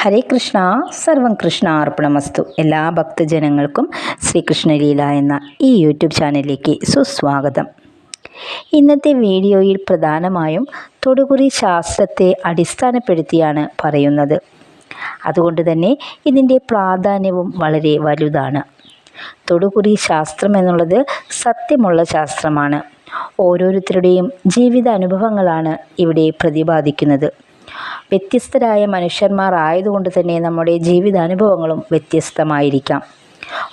ഹരേ കൃഷ്ണ സർവം കൃഷ്ണ അർപ്പണമസ്തു. എല്ലാ ഭക്തജനങ്ങൾക്കും ശ്രീകൃഷ്ണലീല എന്ന ഈ യൂട്യൂബ് ചാനലിലേക്ക് സുസ്വാഗതം. ഇന്നത്തെ വീഡിയോയിൽ പ്രധാനമായും തൊടുകുറി ശാസ്ത്രത്തെ അടിസ്ഥാനപ്പെടുത്തിയാണ് പറയുന്നത്. അതുകൊണ്ട് തന്നെ ഇതിന്റെ പ്രാധാന്യവും വളരെ വലുതാണ്. തൊടുകുറി ശാസ്ത്രം എന്നുള്ളത് സത്യമുള്ള ശാസ്ത്രമാണ്. ഓരോരുത്തരുടെയും ജീവിത അനുഭവങ്ങളാണ് ഇവിടെ പ്രതിപാദിക്കുന്നത്. വ്യത്യസ്തരായ മനുഷ്യന്മാർ ആയതുകൊണ്ട് തന്നെ നമ്മുടെ ജീവിതാനുഭവങ്ങളും വ്യത്യസ്തമായിരിക്കാം.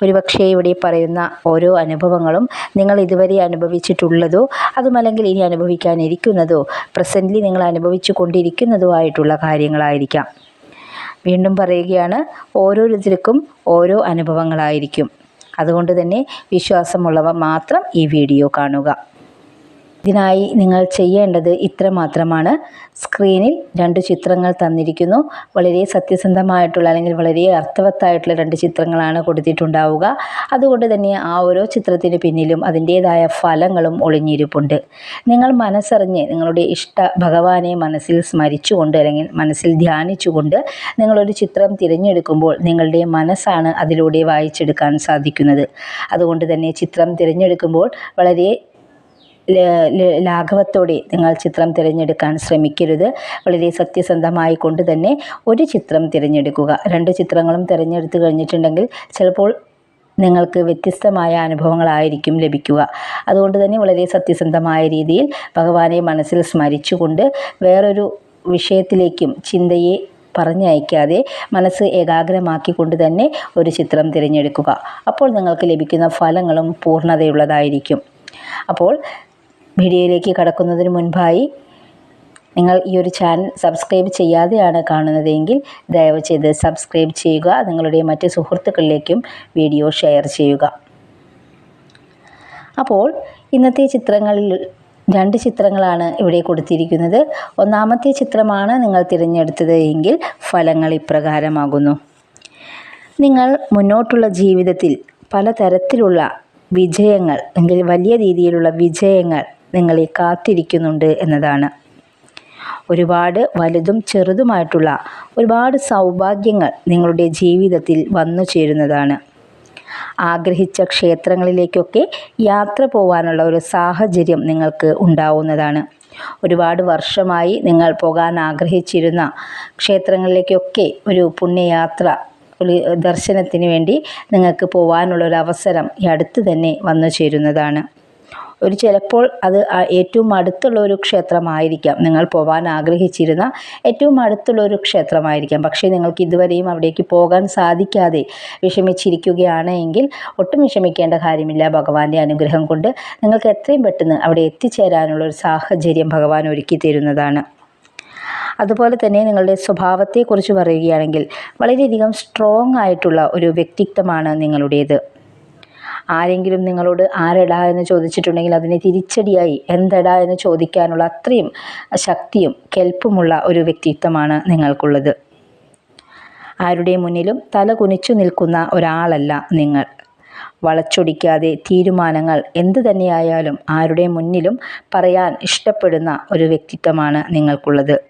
ഒരുപക്ഷേ ഇവിടെ പറയുന്ന ഓരോ അനുഭവങ്ങളും നിങ്ങൾ ഇതുവരെ അനുഭവിച്ചിട്ടുള്ളതോ അതുമല്ലെങ്കിൽ ഇനി അനുഭവിക്കാനിരിക്കുന്നതോ പ്രസന്റ്ലി നിങ്ങൾ അനുഭവിച്ചു കൊണ്ടിരിക്കുന്നതോ ആയിട്ടുള്ള കാര്യങ്ങളായിരിക്കാം. വീണ്ടും പറയുകയാണ് ഓരോരുത്തർക്കും ഓരോ അനുഭവങ്ങളായിരിക്കും. അതുകൊണ്ട് തന്നെ വിശ്വാസമുള്ളവ മാത്രം ഈ വീഡിയോ കാണുക. ഇതിനായി നിങ്ങൾ ചെയ്യേണ്ടത് ഇത്ര മാത്രമാണ്. സ്ക്രീനിൽ രണ്ട് ചിത്രങ്ങൾ തന്നിരിക്കുന്നു. വളരെ സത്യസന്ധമായിട്ടുള്ള അല്ലെങ്കിൽ വളരെ അർത്ഥവത്തായിട്ടുള്ള രണ്ട് ചിത്രങ്ങളാണ് കൊടുത്തിട്ടുണ്ടാവുക. അതുകൊണ്ട് തന്നെ ആ ഓരോ ചിത്രത്തിന് പിന്നിലും അതിന്റേതായ ഫലങ്ങളും ഒളിഞ്ഞിരിപ്പുണ്ട്. നിങ്ങൾ മനസ്സറിഞ്ഞ് നിങ്ങളുടെ ഇഷ്ട ഭഗവാനെ മനസ്സിൽ സ്മരിച്ചുകൊണ്ട് അല്ലെങ്കിൽ മനസ്സിൽ ധ്യാനിച്ചുകൊണ്ട് നിങ്ങളൊരു ചിത്രം തിരഞ്ഞെടുക്കുമ്പോൾ നിങ്ങളുടെ മനസ്സാണ് അതിലൂടെ വായിച്ചെടുക്കാൻ സാധിക്കുന്നത്. അതുകൊണ്ട് തന്നെ ചിത്രം തിരഞ്ഞെടുക്കുമ്പോൾ വളരെ ലാഘവത്തോടെ നിങ്ങൾ ചിത്രം തിരഞ്ഞെടുക്കാൻ ശ്രമിക്കരുത്. വളരെ സത്യസന്ധമായി കൊണ്ട് തന്നെ ഒരു ചിത്രം തിരഞ്ഞെടുക്കുക. രണ്ട് ചിത്രങ്ങളും തിരഞ്ഞെടുത്ത് കഴിഞ്ഞിട്ടുണ്ടെങ്കിൽ ചിലപ്പോൾ നിങ്ങൾക്ക് വ്യത്യസ്തമായ അനുഭവങ്ങളായിരിക്കും ലഭിക്കുക. അതുകൊണ്ട് തന്നെ വളരെ സത്യസന്ധമായ രീതിയിൽ ഭഗവാനെ മനസ്സിൽ സ്മരിച്ചുകൊണ്ട് വേറൊരു വിഷയത്തിലേക്കും ചിന്തയെ പറഞ്ഞയക്കാതെ മനസ്സ് ഏകാഗ്രമാക്കിക്കൊണ്ട് തന്നെ ഒരു ചിത്രം തിരഞ്ഞെടുക്കുക. അപ്പോൾ നിങ്ങൾക്ക് ലഭിക്കുന്ന ഫലങ്ങളും പൂർണതയുള്ളതായിരിക്കും. അപ്പോൾ വീഡിയോയിലേക്ക് കടക്കുന്നതിന് മുൻപായി നിങ്ങൾ ഈ ഒരു ചാനൽ സബ്സ്ക്രൈബ് ചെയ്യാതെയാണ് കാണുന്നതെങ്കിൽ ദയവ് ചെയ്ത് സബ്സ്ക്രൈബ് ചെയ്യുക നിങ്ങളുടെ മറ്റ് സുഹൃത്തുക്കളിലേക്കും വീഡിയോ ഷെയർ ചെയ്യുക. അപ്പോൾ ഇന്നത്തെ ചിത്രങ്ങളിൽ രണ്ട് ചിത്രങ്ങളാണ് ഇവിടെ കൊടുത്തിരിക്കുന്നത്. ഒന്നാമത്തെ ചിത്രമാണ് നിങ്ങൾ തിരഞ്ഞെടുത്തത് എങ്കിൽ ഫലങ്ങൾ ഇപ്രകാരമാകുന്നു. നിങ്ങൾ മുന്നോട്ടുള്ള ജീവിതത്തിൽ പലതരത്തിലുള്ള വിജയങ്ങൾ അല്ലെങ്കിൽ വലിയ രീതിയിലുള്ള വിജയങ്ങൾ നിങ്ങളെ കാത്തിരിക്കുന്നുണ്ട് എന്നതാണ്. ഒരുപാട് വലുതും ചെറുതുമായിട്ടുള്ള ഒരുപാട് സൗഭാഗ്യങ്ങൾ നിങ്ങളുടെ ജീവിതത്തിൽ വന്നു ചേരുന്നതാണ്. ആഗ്രഹിച്ച ക്ഷേത്രങ്ങളിലേക്കൊക്കെ യാത്ര പോകാനുള്ള ഒരു സാഹചര്യം നിങ്ങൾക്ക് ഉണ്ടാവുന്നതാണ്. ഒരുപാട് വർഷമായി നിങ്ങൾ പോകാൻ ആഗ്രഹിച്ചിരുന്ന ക്ഷേത്രങ്ങളിലേക്കൊക്കെ ഒരു പുണ്യയാത്ര ഒരു ദർശനത്തിന് വേണ്ടി നിങ്ങൾക്ക് പോകാനുള്ളൊരവസരം ഈ അടുത്ത് തന്നെ വന്നു ചേരുന്നതാണ്. ഒരു ചിലപ്പോൾ അത് ഏറ്റവും അടുത്തുള്ള ഒരു ക്ഷേത്രമായിരിക്കാം. നിങ്ങൾ പോകാൻ ആഗ്രഹിച്ചിരുന്ന ഏറ്റവും അടുത്തുള്ള ഒരു ക്ഷേത്രമായിരിക്കാം. പക്ഷേ നിങ്ങൾക്ക് ഇതുവരെയും അവിടേക്ക് പോകാൻ സാധിക്കാതെ വിഷമിച്ചിരിക്കുകയാണ് എങ്കിൽ ഒട്ടും വിഷമിക്കേണ്ട കാര്യമില്ല. ഭഗവാന്റെ അനുഗ്രഹം കൊണ്ട് നിങ്ങൾക്ക് എത്രയും പെട്ടെന്ന് അവിടെ എത്തിച്ചേരാനുള്ള ഒരു സാഹചര്യം ഭഗവാൻ ഒരുക്കി തരുന്നതാണ്. അതുപോലെ തന്നെ നിങ്ങളുടെ സ്വഭാവത്തെക്കുറിച്ച് പറയുകയാണെങ്കിൽ വളരെയധികം സ്ട്രോങ് ആയിട്ടുള്ള ഒരു വ്യക്തിത്വമാണ് നിങ്ങളുടേത്. ആരെങ്കിലും നിങ്ങളോട് ആരെടാ എന്ന് ചോദിച്ചിട്ടുണ്ടെങ്കിൽ അതിനെ തിരിച്ചടിയായി എന്തെടാ എന്ന് ചോദിക്കാനുള്ള അത്രയും ശക്തിയും കെൽപ്പുമുള്ള ഒരു വ്യക്തിത്വമാണ് നിങ്ങൾക്കുള്ളത്. ആരുടെ മുന്നിലും തല കുനിച്ചു നിൽക്കുന്ന ഒരാളല്ല നിങ്ങൾ. വളച്ചൊടിക്കാതെ തീരുമാനങ്ങൾ എന്തു തന്നെയായാലും ആരുടെ മുന്നിലും പറയാൻ ഇഷ്ടപ്പെടുന്ന ഒരു വ്യക്തിത്വമാണ് നിങ്ങൾക്കുള്ളത്.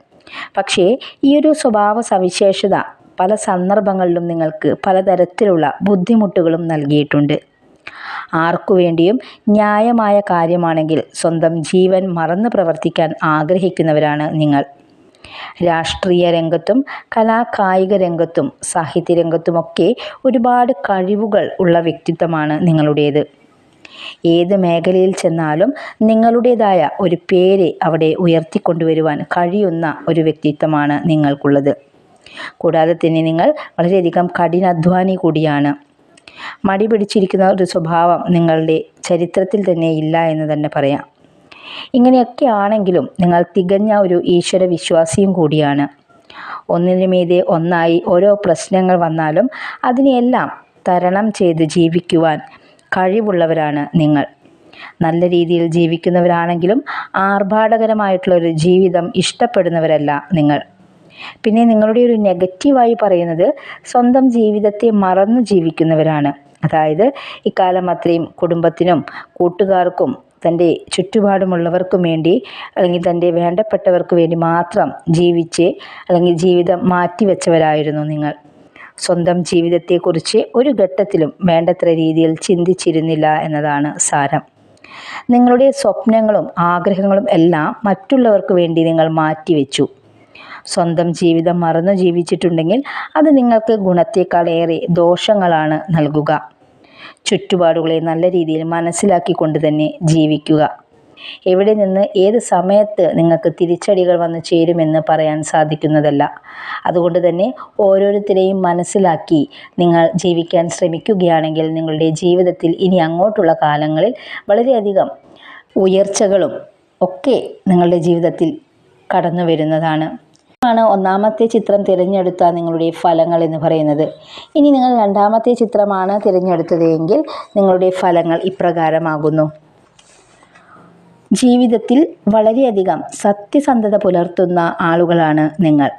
പക്ഷേ ഈ ഒരു സ്വഭാവ സവിശേഷത പല സന്ദർഭങ്ങളിലും നിങ്ങൾക്ക് പലതരത്തിലുള്ള ബുദ്ധിമുട്ടുകളും നൽകിയിട്ടുണ്ട്. ആർക്കു വേണ്ടിയും ന്യായമായ കാര്യമാണെങ്കിൽ സ്വന്തം ജീവൻ മറന്ന് പ്രവർത്തിക്കാൻ ആഗ്രഹിക്കുന്നവരാണ് നിങ്ങൾ. രാഷ്ട്രീയ രംഗത്തും കലാകായിക രംഗത്തും സാഹിത്യ രംഗത്തുമൊക്കെ ഒരുപാട് കഴിവുകൾ ഉള്ള വ്യക്തിത്വമാണ് നിങ്ങളുടേത്. ഏത് മേഖലയിൽ ചെന്നാലും നിങ്ങളുടേതായ ഒരു പേര് അവിടെ ഉയർത്തിക്കൊണ്ടുവരുവാൻ കഴിയുന്ന ഒരു വ്യക്തിത്വമാണ് നിങ്ങൾക്കുള്ളത്. കൂടാതെ തന്നെ നിങ്ങൾ വളരെയധികം കഠിനാധ്വാനി കൂടിയാണ്. മടി പിടിച്ചിരിക്കുന്ന ഒരു സ്വഭാവം നിങ്ങളുടെ ചരിത്രത്തിൽ തന്നെ ഇല്ല എന്ന് തന്നെ പറയാം. ഇങ്ങനെയൊക്കെ ആണെങ്കിലും നിങ്ങൾ തികഞ്ഞ ഒരു ഈശ്വര വിശ്വാസിയും കൂടിയാണ്. ഒന്നിനു മീതെ ഒന്നായി ഓരോ പ്രശ്നങ്ങൾ വന്നാലും അതിനെയെല്ലാം തരണം ചെയ്ത് ജീവിക്കുവാൻ കഴിവുള്ളവരാണ് നിങ്ങൾ. നല്ല രീതിയിൽ ജീവിക്കുന്നവരാണെങ്കിലും ആർഭാടകരമായിട്ടുള്ള ഒരു ജീവിതം ഇഷ്ടപ്പെടുന്നവരല്ല നിങ്ങൾ. പിന്നെ നിങ്ങളുടെ ഒരു നെഗറ്റീവായി പറയുന്നത് സ്വന്തം ജീവിതത്തെ മറന്നു ജീവിക്കുന്നവരാണ്. അതായത് ഇക്കാലം അത്രയും കുടുംബത്തിനും കൂട്ടുകാർക്കും തന്റെ ചുറ്റുപാടുമുള്ളവർക്കും വേണ്ടി അല്ലെങ്കിൽ തന്റെ വേണ്ടപ്പെട്ടവർക്ക് വേണ്ടി മാത്രം ജീവിച്ച് അല്ലെങ്കിൽ ജീവിതം മാറ്റിവെച്ചവരായിരുന്നു നിങ്ങൾ. സ്വന്തം ജീവിതത്തെക്കുറിച്ച് ഒരു ഘട്ടത്തിലും വേണ്ടത്ര രീതിയിൽ ചിന്തിച്ചിരുന്നില്ല എന്നതാണ് സാരം. നിങ്ങളുടെ സ്വപ്നങ്ങളും ആഗ്രഹങ്ങളും എല്ലാം മറ്റുള്ളവർക്ക് വേണ്ടി നിങ്ങൾ മാറ്റിവെച്ചു സ്വന്തം ജീവിതം മറന്നു ജീവിച്ചിട്ടുണ്ടെങ്കിൽ അത് നിങ്ങൾക്ക് ഗുണത്തേക്കാളേറെ ദോഷങ്ങളാണ് നൽകുക. ചുറ്റുപാടുകളെ നല്ല രീതിയിൽ മനസ്സിലാക്കിക്കൊണ്ട് തന്നെ ജീവിക്കുക. എവിടെ നിന്ന് ഏത് സമയത്ത് നിങ്ങൾക്ക് തിരിച്ചടികൾ വന്ന് ചേരുമെന്ന് പറയാൻ സാധിക്കുന്നതല്ല. അതുകൊണ്ട് തന്നെ ഓരോരുത്തരെയും മനസ്സിലാക്കി നിങ്ങൾ ജീവിക്കാൻ ശ്രമിക്കുകയാണെങ്കിൽ നിങ്ങളുടെ ജീവിതത്തിൽ ഇനി അങ്ങോട്ടുള്ള കാലങ്ങളിൽ വളരെയധികം ഉയർച്ചകളും ഒക്കെ നിങ്ങളുടെ ജീവിതത്തിൽ കടന്നു വരുന്നതാണ് ആണ് ഒന്നാമത്തെ ചിത്രം തിരഞ്ഞെടുത്ത നിങ്ങളുടെ ഫലങ്ങൾ എന്ന് പറയുന്നത്. ഇനി നിങ്ങൾ രണ്ടാമത്തെ ചിത്രമാണ് തിരഞ്ഞെടുത്തതെങ്കിൽ നിങ്ങളുടെ ഫലങ്ങൾ ഇപ്രകാരമാകുന്നു. ജീവിതത്തിൽ വളരെയധികം സത്യസന്ധത പുലർത്തുന്ന ആളുകളാണ് നിങ്ങൾ.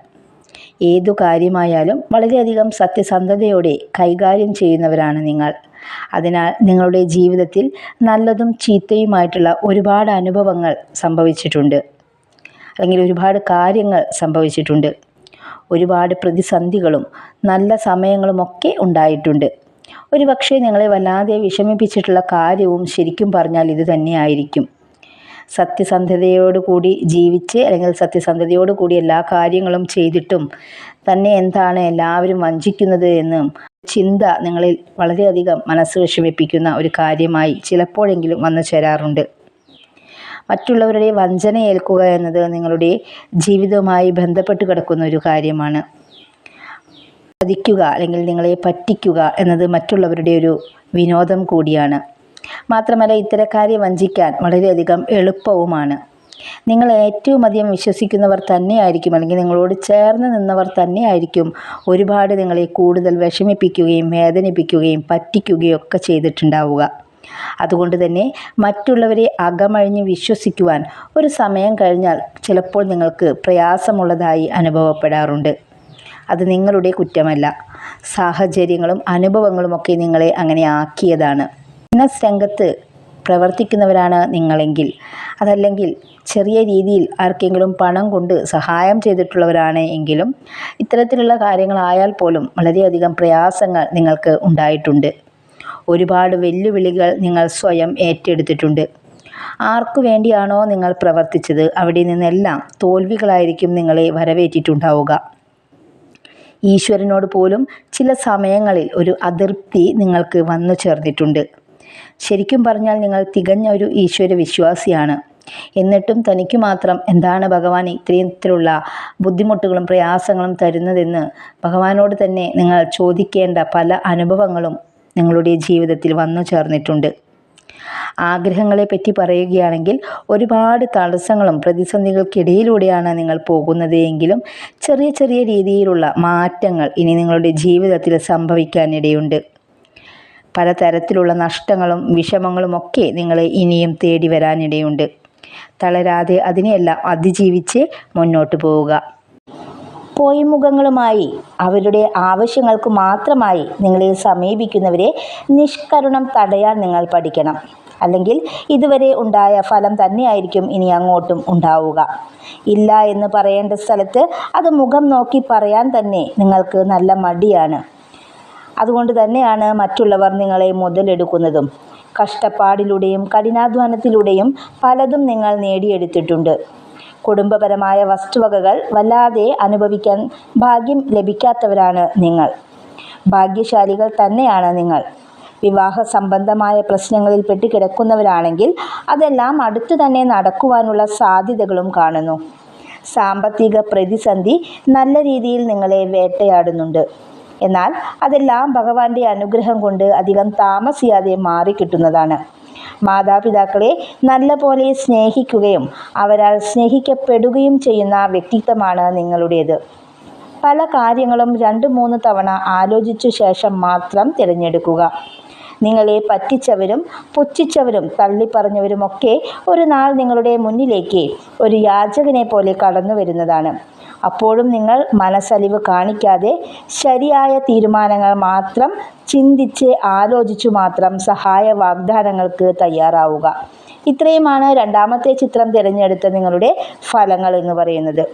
ഏതു കാര്യമായാലും വളരെയധികം സത്യസന്ധതയോടെ കൈകാര്യം ചെയ്യുന്നവരാണ് നിങ്ങൾ. അതിനാൽ നിങ്ങളുടെ ജീവിതത്തിൽ നല്ലതും ചീത്തയുമായിട്ടുള്ള ഒരുപാട് അനുഭവങ്ങൾ സംഭവിച്ചിട്ടുണ്ട്. അല്ലെങ്കിൽ ഒരുപാട് കാര്യങ്ങൾ സംഭവിച്ചിട്ടുണ്ട്. ഒരുപാട് പ്രതിസന്ധികളും നല്ല സമയങ്ങളുമൊക്കെ ഉണ്ടായിട്ടുണ്ട്. ഒരു പക്ഷേ നിങ്ങളെ വല്ലാതെ വിഷമിപ്പിച്ചിട്ടുള്ള കാര്യവും ശരിക്കും പറഞ്ഞാൽ ഇത് തന്നെയായിരിക്കും. സത്യസന്ധതയോടുകൂടി ജീവിച്ച് അല്ലെങ്കിൽ സത്യസന്ധതയോടുകൂടി എല്ലാ കാര്യങ്ങളും ചെയ്തിട്ടും തന്നെ എന്താണ് എല്ലാവരും വഞ്ചിക്കുന്നത് എന്നും ചിന്ത നിങ്ങളിൽ വളരെയധികം മനസ്സ് വിഷമിപ്പിക്കുന്ന ഒരു കാര്യമായി ചിലപ്പോഴെങ്കിലും വന്നു ചേരാറുണ്ട്. മറ്റുള്ളവരുടെ വഞ്ചന ഏൽക്കുക എന്നത് നിങ്ങളുടെ ജീവിതവുമായി ബന്ധപ്പെട്ട് കിടക്കുന്ന ഒരു കാര്യമാണ്. ചതിക്കുക അല്ലെങ്കിൽ നിങ്ങളെ പറ്റിക്കുക എന്നത് മറ്റുള്ളവരുടെ ഒരു വിനോദം കൂടിയാണ്. മാത്രമല്ല ഇത്തരക്കാരെ വഞ്ചിക്കാൻ വളരെയധികം എളുപ്പവുമാണ്. നിങ്ങൾ ഏറ്റവും അധികം വിശ്വസിക്കുന്നവർ തന്നെയായിരിക്കും അല്ലെങ്കിൽ നിങ്ങളോട് ചേർന്ന് നിന്നവർ തന്നെയായിരിക്കും ഒരുപാട് നിങ്ങളെ കൂടുതൽ വിഷമിപ്പിക്കുകയും വേദനിപ്പിക്കുകയും പറ്റിക്കുകയും ഒക്കെ ചെയ്തിട്ടുണ്ടാവുക. അതുകൊണ്ട് തന്നെ മറ്റുള്ളവരെ അകമഴിഞ്ഞ് വിശ്വസിക്കുവാൻ ഒരു സമയം കഴിഞ്ഞാൽ ചിലപ്പോൾ നിങ്ങൾക്ക് പ്രയാസമുള്ളതായി അനുഭവപ്പെടാറുണ്ട്. അത് നിങ്ങളുടെ കുറ്റമല്ല. സാഹചര്യങ്ങളും അനുഭവങ്ങളുമൊക്കെ നിങ്ങളെ അങ്ങനെ ആക്കിയതാണ്. ബിസിനസ് രംഗത്ത് പ്രവർത്തിക്കുന്നവരാണ് നിങ്ങളെങ്കിൽ. അതല്ലെങ്കിൽ ചെറിയ രീതിയിൽ ആർക്കെങ്കിലും പണം കൊണ്ട് സഹായം ചെയ്തിട്ടുള്ളവരാണ് എങ്കിലും ഇത്തരത്തിലുള്ള കാര്യങ്ങളായാൽ പോലും വളരെയധികം പ്രയാസങ്ങൾ നിങ്ങൾക്ക് ഉണ്ടായിട്ടുണ്ട്. ഒരുപാട് വെല്ലുവിളികൾ നിങ്ങൾ സ്വയം ഏറ്റെടുത്തിട്ടുണ്ട്. ആർക്കു വേണ്ടിയാണോ നിങ്ങൾ പ്രവർത്തിച്ചത്? അവിടെ നിന്നെല്ലാം തോൽവികളായിരിക്കും നിങ്ങളെ വരവേറ്റിട്ടുണ്ടാവുക. ഈശ്വരനോട് പോലും ചില സമയങ്ങളിൽ ഒരു അതൃപ്തി നിങ്ങൾക്ക് വന്നു ചേർന്നിട്ടുണ്ട്. ശരിക്കും പറഞ്ഞാൽ നിങ്ങൾ തികഞ്ഞ ഒരു ഈശ്വര വിശ്വാസിയാണ്. എന്നിട്ടും തനിക്ക് മാത്രം എന്താണ് ഭഗവാൻ ഇത്തരത്തിലുള്ള ബുദ്ധിമുട്ടുകളും പ്രയാസങ്ങളും തരുന്നതെന്ന് ഭഗവാനോട് തന്നെ നിങ്ങൾ ചോദിക്കേണ്ട പല അനുഭവങ്ങളും നിങ്ങളുടെ ജീവിതത്തിൽ വന്നു ചേർന്നിട്ടുണ്ട്. ആഗ്രഹങ്ങളെ പറ്റി പറയുകയാണെങ്കിൽ ഒരുപാട് തടസ്സങ്ങളും പ്രതിസന്ധികൾക്കിടയിലൂടെയാണ് നിങ്ങൾ പോകുന്നത് എങ്കിലും ചെറിയ ചെറിയ രീതിയിലുള്ള മാറ്റങ്ങൾ ഇനി നിങ്ങളുടെ ജീവിതത്തിൽ സംഭവിക്കാനിടയുണ്ട്. പലതരത്തിലുള്ള നഷ്ടങ്ങളും വിഷമങ്ങളും ഒക്കെ നിങ്ങളെ ഇനിയും തേടി വരാനിടയുണ്ട്. തളരാതെ അതിനെയെല്ലാം അതിജീവിച്ച് മുന്നോട്ട് പോവുക. പോയിമുഖങ്ങളുമായി അവരുടെ ആവശ്യങ്ങൾക്ക് മാത്രമായി നിങ്ങളെ സമീപിക്കുന്നവരെ നിഷ്കരുണം തടയാൻ നിങ്ങൾ പഠിക്കണം. അല്ലെങ്കിൽ ഇതുവരെ ഉണ്ടായ ഫലം തന്നെയായിരിക്കും ഇനി അങ്ങോട്ടും ഉണ്ടാവുക. ഇല്ല എന്ന് പറയേണ്ട സ്ഥലത്ത് അത് മുഖം നോക്കി പറയാൻ തന്നെ നിങ്ങൾക്ക് നല്ല മടിയാണ്. അതുകൊണ്ട് തന്നെയാണ് മറ്റുള്ളവർ നിങ്ങളെ മുതലെടുക്കുന്നതും. കഷ്ടപ്പാടിലൂടെയും കഠിനാധ്വാനത്തിലൂടെയും പലതും നിങ്ങൾ നേടിയെടുത്തിട്ടുണ്ട്. കുടുംബപരമായ വസ്തുവകകൾ വല്ലാതെ അനുഭവിക്കാൻ ഭാഗ്യം ലഭിക്കാത്തവരാണ് നിങ്ങൾ. ഭാഗ്യശാലികൾ തന്നെയാണ് നിങ്ങൾ. വിവാഹ സംബന്ധമായ പ്രശ്നങ്ങളിൽ പെട്ടുകിടക്കുന്നവരാണെങ്കിൽ അതെല്ലാം അടുത്തു തന്നെ നടക്കുവാനുള്ള സാധ്യതകളും കാണുന്നു. സാമ്പത്തിക പ്രതിസന്ധി നല്ല രീതിയിൽ നിങ്ങളെ വേട്ടയാടുന്നുണ്ട്. എന്നാൽ അതെല്ലാം ഭഗവാന്റെ അനുഗ്രഹം കൊണ്ട് അധികം താമസിയാതെ മാറിക്കിട്ടുന്നതാണ്. മാതാപിതാക്കളെ നല്ലപോലെ സ്നേഹിക്കുകയും അവരാൽ സ്നേഹിക്കപ്പെടുകയും ചെയ്യുന്ന വ്യക്തിത്വമാണ് നിങ്ങളുടേത്. പല കാര്യങ്ങളും രണ്ട് മൂന്ന് തവണ ആലോചിച്ച ശേഷം മാത്രം തിരഞ്ഞെടുക്കുക. നിങ്ങളെ പറ്റിച്ചവരും പുച്ഛിച്ചവരും തള്ളിപ്പറഞ്ഞവരുമൊക്കെ ഒരു നാൾ നിങ്ങളുടെ മുന്നിലേക്ക് ഒരു യാചകനെ പോലെ കടന്നു വരുന്നതാണ് അപ്പോഴും നിങ്ങൾ മനസ്സലിവ് കാണിക്കാതെ ശരിയായ തീരുമാനങ്ങൾ മാത്രം ചിന്തിച്ച് ആലോചിച്ചു മാത്രം സഹായ വാഗ്ദാനങ്ങൾക്ക് തയ്യാറാവുക. ഇത്രയുമാണ് രണ്ടാമത്തെ ചിത്രം തിരഞ്ഞെടുത്ത നിങ്ങളുടെ ഫലങ്ങൾ എന്ന് പറയുന്നത്.